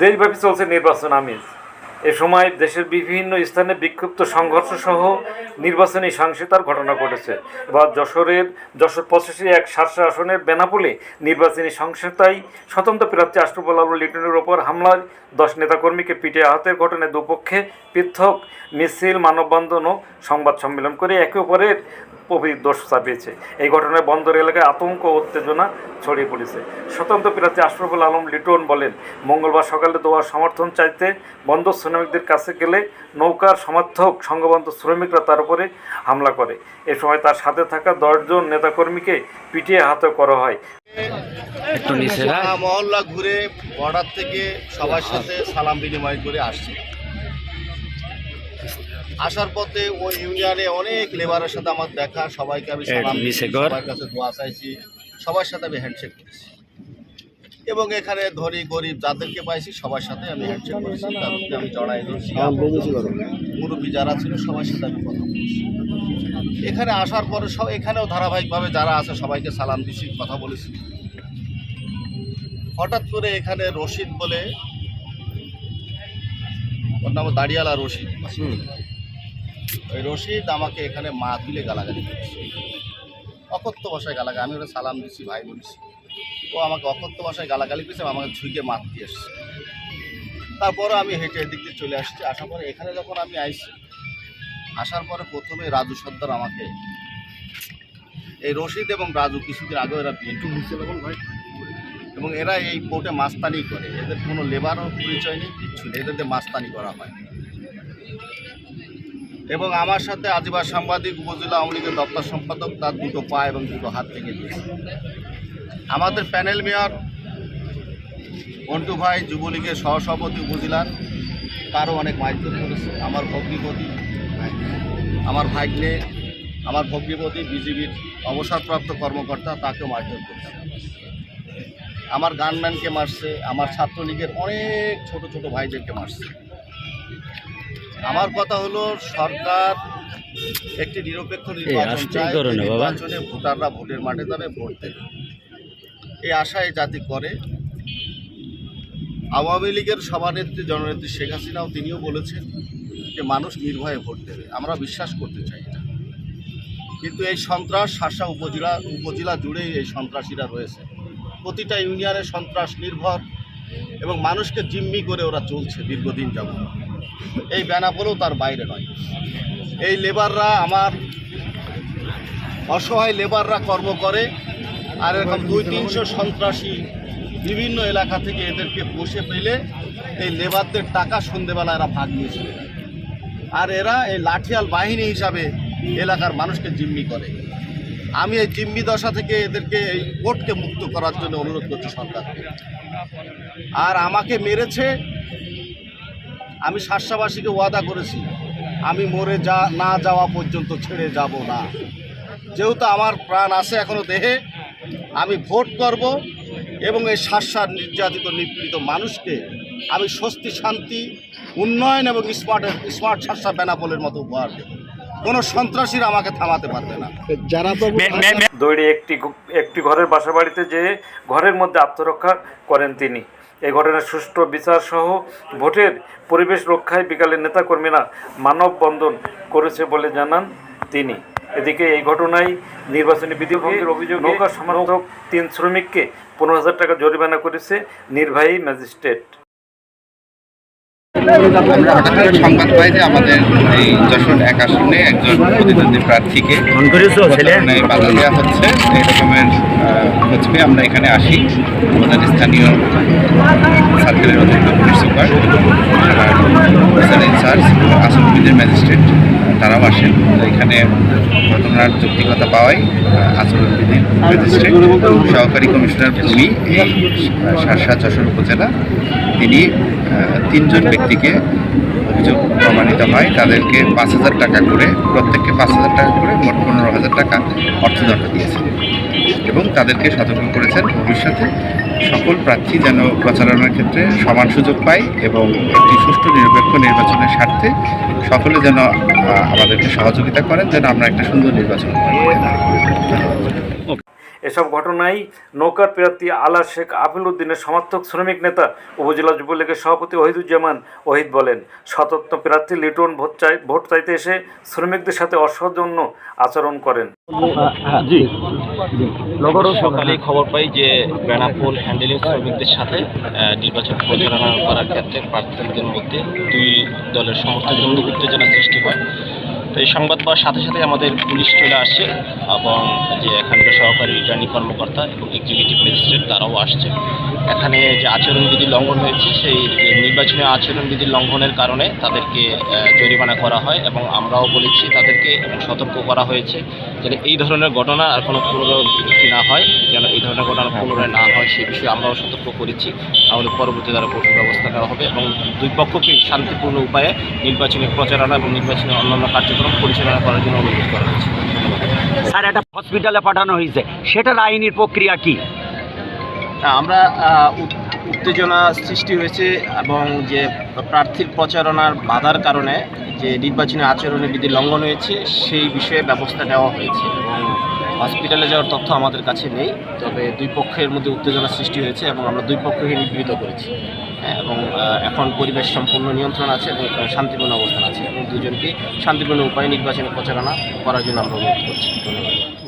দেশব্যাপী চলছে নির্বাচন আমিজ। এ সময় দেশের বিভিন্ন স্থানে বিক্ষিপ্ত সংঘর্ষ সহ নির্বাচনী সহিংসতার ঘটনা ঘটেছে। বা যশোরের, যশোর পঁচাশি এক সারসা আসনের বেনাপুলে নির্বাচনী সহিংসতায় স্বতন্ত্র প্রার্থী আশরফুল আলম লিটনের ওপর হামলায় দশ নেতাকর্মীকে পিটে আহতের ঘটনায় দুপক্ষে পৃথক মিছিল, মানববন্ধন ও সংবাদ সম্মেলন করে একে অপরের প্রভৃত দোষ চাপিয়েছে। এই ঘটনায় বন্দর এলাকায় আতঙ্ক উত্তেজনা ছড়িয়ে পড়েছে। স্বতন্ত্র প্রার্থী আশরফুল আলম লিটন বলেন মঙ্গলবার সকালে দেওয়ার সমর্থন চাইতে বন্দর শ্রমিকদের কাছে গেলে নৌকার সমর্থক সংঘবদ্ধ শ্রমিকরা তার উপরে হামলা করে। এ সময় তার সাথে থাকা দশজন নেতাকর্মীকে পিটিয়ে আহত করা হয়। মহল্লা ঘুরে বর্ডার থেকে সবার সাথে সালাম বিনিময় করে আসছি। আসার পথে ওই ইউনিয়নে অনেক লেবারের সাথে আমার দেখা সবাইকে আমি সালাম। সবার কাছে দোয়া চাইছি সবার সাথে আমি হ্যান্ডশেক করেছি। এবং এখানে ধনী গরিব যাদেরকে পাইছি সবার সাথে আমি হ্যান্ডশেক করেছি তাদেরকে আমি জড়াই ধরছি মুরব্বী যারা ছিল সবার সাথে আমি কথা বলেছি। এখানে আসার পরে সব এখানেও ধারাবাহিকভাবে যারা আছে সবাইকে সালাম দিছি কথা বলেছি। হঠাৎ করে এখানে রশিদ বলে ওর নাম দাড়িয়ালা রশিদ। ওই রশিদ আমাকে এখানে মা তুলে গালাগালি করছে। অকথ্য ভাষায় গালাগালি আমি ওরা সালাম দিচ্ছি ভাই বলছি। ও আমাকে অকথ্য ভাষায় গালাগালি করেছে আমাকে ঝুঁকে মাত দিয়ে এসছে। তারপরে আমি হেঁটে এদিক দিয়ে চলে আসছি। আসার পরে এখানে যখন আমি আইছি আসার পরে প্রথমে রাজু সর্দার আমাকে এই রশিদ এবং রাজু কিছুদিন আগেও এরা বিয়ে ভাই এবং এরা এই পোর্টে মাস্তানি করে। এদের কোনো লেবারও পরিচয় নেই, কিচ্ছু নেই। এদের মাস্তানি করা হয়। এবং আমার সাথে আজিবার সাংবাদিক, উপজেলা আওয়ামী লীগের দপ্তর সম্পাদক, তার দুটো পা এবং দুটো হাত ভেঙে দিয়েছে। আমাদের প্যানেল মেয়র মন্টু ভাই যুবলীগের সহসভাপতি উপজেলার, তারও অনেক মাইজোর করেছে। আমার ভগ্নিপতি, আমার ভাগ্নে, আমার ভগ্নিপতি, বিজেপির অবসরপ্রাপ্ত কর্মকর্তা, তাকেও মারধর করেছে। আমার গানম্যানকে মারছে আমার ছাত্রলীগের অনেক ছোট ছোট ভাইদেরকে মারছে। আমার কথা হলো সরকার একটি নিরপেক্ষ নির্বাচন চায় ভোটাররা ভোটের মাঠে যাবে ভোট দেবে। এই আশায় জাতি করে। আওয়ামী লীগের সভানেত্রী জননেত্রী শেখ হাসিনাও তিনিও বলেছেন যে মানুষ নির্ভয়ে ভোট দেবে। আমরা বিশ্বাস করতে চাই না কিন্তু এই সন্ত্রাস শাসা উপজেলা উপজেলা জুড়েই এই সন্ত্রাসীরা রয়েছে। প্রতিটা ইউনিয়নে সন্ত্রাস নির্ভর এবং মানুষকে জিম্মি করে ওরা চলছে দীর্ঘদিন যাবত এই বেনাপোলেও তার বাইরে নয়। এই লেবাররা আমার অসহায় লেবাররা কর্ম করে আর এরকম দুই, তিনশো সন্ত্রাসী বিভিন্ন এলাকা থেকে এদেরকে বসে পেলে এই লেবারদের টাকা সন্ধেবেলা এরা ভাগ নিয়েছিল। আর এরা এই লাঠিয়াল বাহিনী হিসাবে এলাকার মানুষকে জিম্মি করে। আমি এই জিম্মি দশা থেকে এদেরকে এই কোর্টকে মুক্ত করার জন্য অনুরোধ করছি সরকারকে। আর আমাকে মেরেছে, আমি শাসাবাসীকে ওয়াদা করেছি, আমি মরে যা, না যাওয়া পর্যন্ত ছেড়ে যাব না। যেহেতু আমার প্রাণ আছে এখনও দেহে, আমি ভোট করব এবং এই শাসার নির্যাতিত, নিপীড়িত মানুষকে আমি স্বস্তি, শান্তি, উন্নয়ন এবং স্মার্ট স্মার্ট শাসা বেনাপোলের মতো উপহার দেব। কোনো সন্ত্রাসীরা আমাকে থামাতে পারবে না। দৌড়ে একটি ঘ- একটি ঘরের বাসা বাড়িতে যেয়ে ঘরের মধ্যে আত্মরক্ষা করেন তিনি। এই ঘটনার সুষ্ঠু বিচার সহ ভোটের পরিবেশ রক্ষায় বিকালে নেতাকর্মীরা মানববন্ধন করেছে বলে জানান তিনি। এদিকে এই ঘটনায় নির্বাচনী বিধিভঙ্গের অভিযোগ নৌকা সমর্থক তিন শ্রমিককে পনেরো হাজার টাকা জরিমানা করেছে নির্বাহী ম্যাজিস্ট্রেট। আমরা হঠাৎ করে সংবাদ পাই যে আমাদের এই যশোর এক আসনে একজন প্রতিদ্বন্দ্বী প্রার্থীকে বাধা দেওয়া হচ্ছে এই রকমের পেয়ে আমরা এখানে আসি। আমাদের স্থানীয় সার্কেলের অতিরিক্ত পুলিশ সুপার। আসন বিদের ম্যাজিস্ট্রেট, তারাও আসেন। এখানে ঘটনার যৌক্তিকতা পাওয়ায় আচরণবিধির ম্যাজিস্ট্রেট, সহকারী কমিশনার ভূমি এই শাসা যশোর উপজেলা। তিনি তিনজন ব্যক্তিকে অভিযোগ প্রমাণিত হয়। তাদেরকে পাঁচ হাজার টাকা করে, প্রত্যেককে পাঁচ হাজার টাকা করে, মোট পনেরো হাজার টাকা অর্থদণ্ড দিয়েছেন। এবং তাদেরকে সতর্ক করেছেন ভবিষ্যতে। সকল প্রার্থী যেন প্রচারণার ক্ষেত্রে সমান সুযোগ পায় এবং একটি সুষ্ঠু নিরপেক্ষ নির্বাচনের স্বার্থে সকলে যেন আমাদেরকে সহযোগিতা করেন যেন আমরা একটা সুন্দর নির্বাচন এসব ঘটনায় নৌকার প্রার্থী আলা শেখ আফিল উদ্দিনের সমর্থক শ্রমিক নেতা উপজেলা যুবলীগের সভাপতি ওহিদুজ্জামান ওহিদ বলেন স্বতন্ত্র প্রার্থী লিটন ভোট চাই ভোট চাইতে এসে শ্রমিকদের সাথে অসৌজন্য আচরণ করেন। সকালেই খবর পাই যে বেনাপোল হ্যান্ডেলিং শ্রমিকদের সাথে নির্বাচন পরিচালনা করার ক্ষেত্রে প্রার্থীদের মধ্যে দুই দলের সমর্থকজন্য উত্তেজনা সৃষ্টি হয়। তো এই সংবাদ পাওয়ার সাথে সাথে আমাদের পুলিশ চলে আসছে এবং যে এখানকার সহকারী রিটার্নিং কর্মকর্তা এবং এক্সিকিউটিভ ম্যাজিস্ট্রেট তারাও আসছে। এখানে যে আচরণবিধি লঙ্ঘন হয়েছে সেই যে নির্বাচনী আচরণবিধি লঙ্ঘনের কারণে তাদেরকে জরিমানা করা হয় এবং আমরাও বলেছি তাদেরকে এবং সতর্ক করা হয়েছে যেন এই ধরনের ঘটনা আর কোনো পুনরাবৃত্তি না হয় যেন এই ধরনের ঘটনা পুনরায় না হয় সে বিষয়ে আমরাও সতর্ক করেছি। তাহলে পরবর্তী দ্বারা কঠোর ব্যবস্থা নেওয়া হবে এবং দুই পক্ষকে শান্তিপূর্ণ উপায়ে নির্বাচনী প্রচারণা এবং নির্বাচনী অন্যান্য কার্যক্রম পরিচালনা করার জন্য অনুরোধ করা হয়েছে। স্যার একটা হসপিটালে পাঠানো হয়েছে। সেটার আইনের প্রক্রিয়া কি? আমরা উত্তেজনা সৃষ্টি হয়েছে এবং যে প্রার্থীর প্রচারণার বাধার কারণে যে নির্বাচনী আচরণের বিধি লঙ্ঘন হয়েছে সেই বিষয়ে ব্যবস্থা নেওয়া হয়েছে এবং হসপিটালে যাওয়ার তথ্য আমাদের কাছে নেই তবে দুই পক্ষের মধ্যে উত্তেজনা সৃষ্টি হয়েছে এবং আমরা দুই পক্ষকে নিবৃত করেছি। হ্যাঁ, এবং এখন পরিবেশ সম্পূর্ণ নিয়ন্ত্রণ আছে এবং শান্তিপূর্ণ অবস্থান আছে এবং দুজনকে শান্তিপূর্ণ উপায়ে নির্বাচনে প্রচারণা করার জন্য আমরা অনুরোধ করছি। ধন্যবাদ।